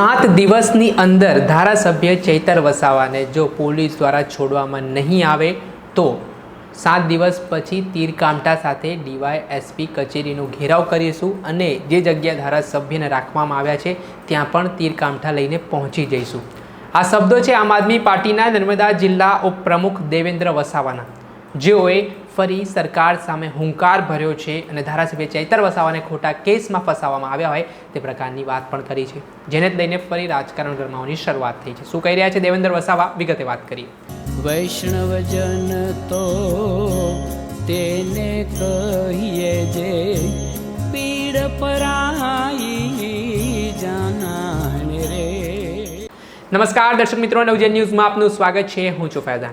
સાત દિવસની અંદર ધારાસભ્ય ચૈતર વસાવાને જો પોલીસ દ્વારા છોડવામાં નહીં આવે, તો સાત દિવસ પછી તીરકામઠા સાથે ડીવાય એસપી કચેરીનો ઘેરાવ કરીશું અને જે જગ્યા ધારાસભ્યને રાખવામાં આવ્યા છે, ત્યાં પણ તીરકામઠા લઈને પહોંચી જઈશું. આ શબ્દો છે આમ આદમી પાર્ટીના નર્મદા જિલ્લા ઉપપ્રમુખ દેવેન્દ્ર વસાવાના. જેઓએ ફરી સરકાર સામે હુંકાર ભર્યો છે અને ધારાસભ્ય ચૈતર વસાવાને ખોટા કેસમાં ફસાવવામાં આવ્યા હોય તે પ્રકારની વાત પણ કરી છે. જેને લઈને ફરી રાજકારણ ગરમાવાની શરૂઆત થઈ છે. શું કહી રહ્યા છે દેવેન્દ્ર વસાવા? વિગતે વાત કરીએ. વૈષ્ણવજન તો તેને કહીએ જે પીડ પરાઈ જાનાને રે. નમસ્કાર દર્શક મિત્રો નવજન ન્યૂઝમાં આપનું સ્વાગત છે. હું છું ફૈદાન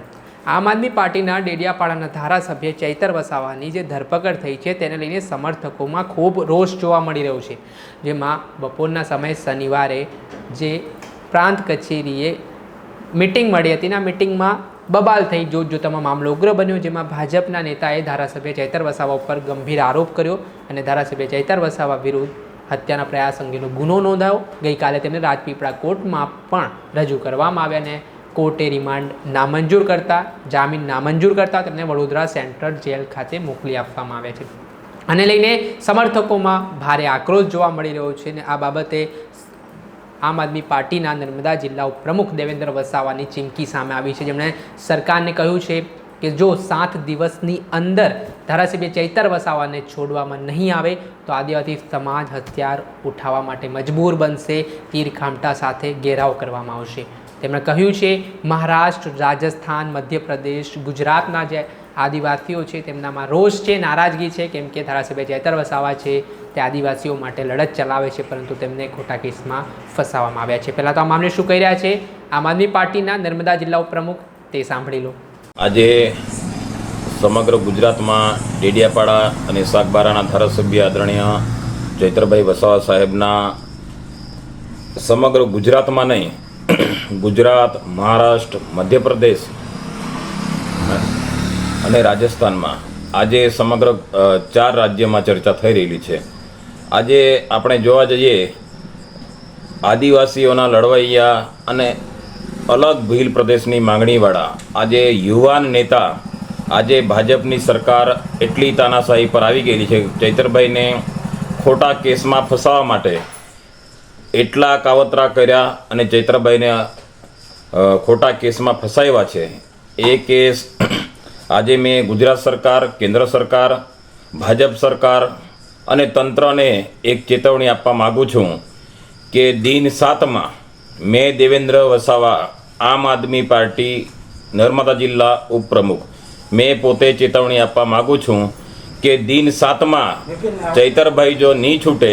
આમ આદમી પાર્ટીના ડેડિયાપાડાના ધારાસભ્ય ચૈતર વસાવાની જે ધરપકડ થઈ છે તેને લઈને સમર્થકોમાં ખૂબ રોષ જોવા મળી રહ્યો છે. જેમાં બપોરના સમયે શનિવારે જે પ્રાંત કચેરીએ મિટિંગ મળી હતી આ મિટિંગમાં બબાલ થઈ જોત જોતામાં મામલો ઉગ્ર બન્યો, જેમાં ભાજપના નેતાએ ધારાસભ્ય ચૈતર વસાવા ઉપર ગંભીર આરોપ કર્યો અને ધારાસભ્ય ચૈતર વસાવા વિરુદ્ધ હત્યાના પ્રયાસ અંગેનો ગુનો નોંધાયો. ગઈકાલે તેમને રાજપીપળા કોર્ટમાં પણ રજૂ કરવામાં આવ્યા અને કોર્ટે રિમાન્ડ નામંજૂર કરતા, જામીન નામંજૂર કરતા તેમને વડોદરા સેન્ટ્રલ જેલ ખાતે મોકલી આપવામાં આવ્યા છે. આને લઈને સમર્થકોમાં ભારે આક્રોશ જોવા મળી રહ્યો છે અને આ બાબતે આમ આદમી પાર્ટીના નર્મદા જિલ્લા પ્રમુખ દેવેન્દ્ર વસાવાની ચીમકી સામે આવી છે. જેમણે સરકારને કહ્યું છે કે જો સાત દિવસની અંદર ધારાસભ્ય ચૈતર વસાવાને છોડવામાં નહીં આવે, તો આદિવાસી સમાજ હથિયાર ઉઠાવવા માટે મજબૂર બનશે, તીર ખામટા સાથે ઘેરાવ કરવામાં આવશે. તેમણે કહ્યું છે, મહારાષ્ટ્ર, રાજસ્થાન, મધ્યપ્રદેશ, ગુજરાતના જે આદિવાસીઓ છે, તેમનામાં રોષ છે, નારાજગી છે, કેમ કે ધારાસભ્ય ચૈતર વસાવા છે, તે આદિવાસીઓ માટે લડત ચલાવે છે, પરંતુ તેમને ખોટા કેસમાં ફસાવવામાં આવ્યા છે. પહેલાં તો આ મામલે શું કહી રહ્યા છે? આમ આદમી પાર્ટીના નર્મદા જિલ્લા ઉપપ્રમુખ, તે સાંભળી લો. આજે સમગ્ર ગુજરાતમાં ડેડિયાપાડા અને સાગબારાના ધારાસભ્ય આદરણીય ચૈત્રભાઈ વસાવા સાહેબના સમગ્ર ગુજરાતમાં નહીં ગુજરાત, મહારાષ્ટ્ર, મધ્યપ્રદેશ અને રાજસ્થાનમાં આજે સમગ્ર ચાર રાજ્યમાં ચર્ચા થઈ રહેલી છે. આજે આપણે જોવા જઈએ, આદિવાસીઓના લડવૈયા અને અલગ ભીલ પ્રદેશની માંગણીવાળા આજે યુવાન નેતા, આજે ભાજપની સરકાર એટલી તાનાશાહી પર આવી ગયેલી છે. ચૈતરભાઈને ખોટા કેસમાં ફસાવા માટે એટલા કાવતરા કર્યા અને ચૈત્રભાઈને ખોટા કેસમાં ફસાવ્યા છે. એ કેસ આજે મેં ગુજરાત સરકાર કેન્દ્ર સરકાર ભાજપ સરકાર અને તંત્રને એક ચેતવણી આપવા માગું છું કે દિન સાતમાં મેં દેવેન્દ્ર વસાવા આમ આદમી પાર્ટી નર્મદા જિલ્લા ઉપપ્રમુખ મેં પોતે ચેતવણી આપવા માગું છું કે દિન સાતમાં ચૈતરભાઈ જો નહીં છૂટે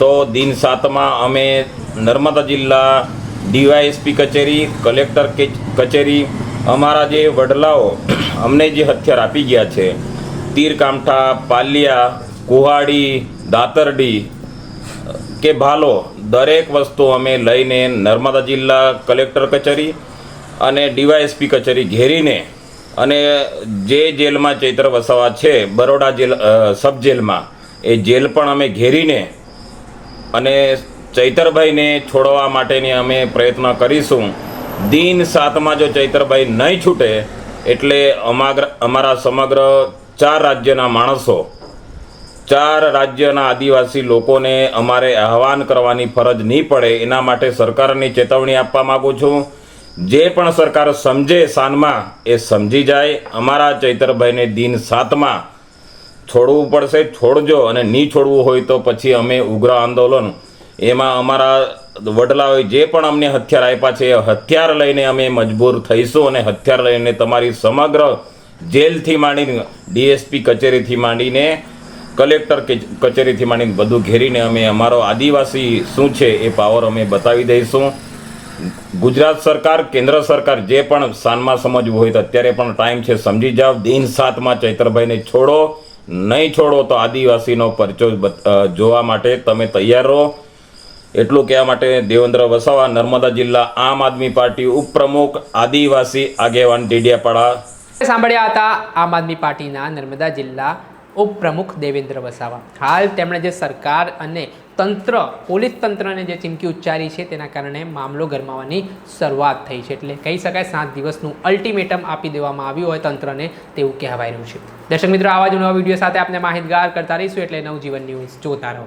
તો દિન સાતમાં અમે નર્મદા જિલ્લા ડીવાયએસપી કચેરી, કલેક્ટર કચેરી, અમારા જે વડલાઓ અમને જે હથિયાર આપી ગયા છે, તીરકામઠા, પાલિયા, કુહાડી, દાતરડી કે ભાલો, દરેક વસ્તુ અમે લઈને નર્મદા જિલ્લા કલેક્ટર કચેરી અને ડીવાયએસપી કચેરી ઘેરીને અને જે જેલમાં ચૈત્ર વસાવા છે, બરોડા જેલ સબ જેલમાં, એ જેલ પણ અમે ઘેરીને અને ચૈતરભાઈને છોડવા માટેની અમે પ્રયત્ન કરીશું. દિન સાતમાં જો ચૈતરભાઈ નહીં છૂટે, એટલે અમાગ્ર, અમારા સમગ્ર ચાર રાજ્યના માણસો, ચાર રાજ્યના આદિવાસી લોકોને અમારે આહવાન કરવાની ફરજ નહીં પડે, એના માટે સરકારની ચેતવણી આપવા માગું છું. જે પણ સરકાર સમજે સાનમાં, એ સમજી જાય. અમારા ચૈતરભાઈને દિન સાતમાં છોડવું પડશે, છોડજો અને નહીં છોડવું હોય તો પછી અમે ઉગ્ર આંદોલન. એમાં અમારા વડલાઓએ જે પણ અમને હથિયાર આપ્યા છે, એ હથિયાર લઈને અમે મજબૂર થઈશું અને હથિયાર લઈને તમારી સમગ્ર જેલથી માંડીને, ડીએસપી કચેરીથી માંડીને, કલેક્ટર કચેરીથી માંડીને બધું ઘેરીને અમે અમારો આદિવાસી શું છે એ પાવર અમે બતાવી દઈશું. ગુજરાત સરકાર, કેન્દ્ર સરકાર જે પણ સાનમાં સમજવું હોય તો અત્યારે પણ ટાઈમ છે, સમજી જાઓ. દિન સાતમાં ચૈત્રભાઈને છોડો. નહીં છોડો તો આદિવાસીનો પરચો જોવા માટે તમે તૈયાર રહો. એટલું કહેવા માટે દેવેન્દ્ર વસાવા, નર્મદા જિલ્લા આમ આદમી પાર્ટી ઉપપ્રમુખ, આદિવાસી આગેવાન ડેડિયાપાડા. સાંભળ્યા હતા આમ આદમી પાર્ટીના નર્મદા જિલ્લા ઉપપ્રમુખ દેવેન્દ્ર વસાવા. હાલ તેમણે જે સરકાર અને તંત્ર, પોલીસ તંત્રને જે ચીમકી ઉચ્ચારી છે તેના કારણે મામલો ગરમાવાની શરૂઆત થઈ છે. એટલે કહી શકાય સાત દિવસનું અલ્ટિમેટમ આપી દેવામાં આવ્યું હોય તંત્રને તેવું કહેવાય રહ્યું છે. દર્શક મિત્રો, આવા જ નવા વીડિયો સાથે આપણે માહિતગાર કરતા રહીશું. એટલે નવજીવન ન્યૂઝ જોતા રહો.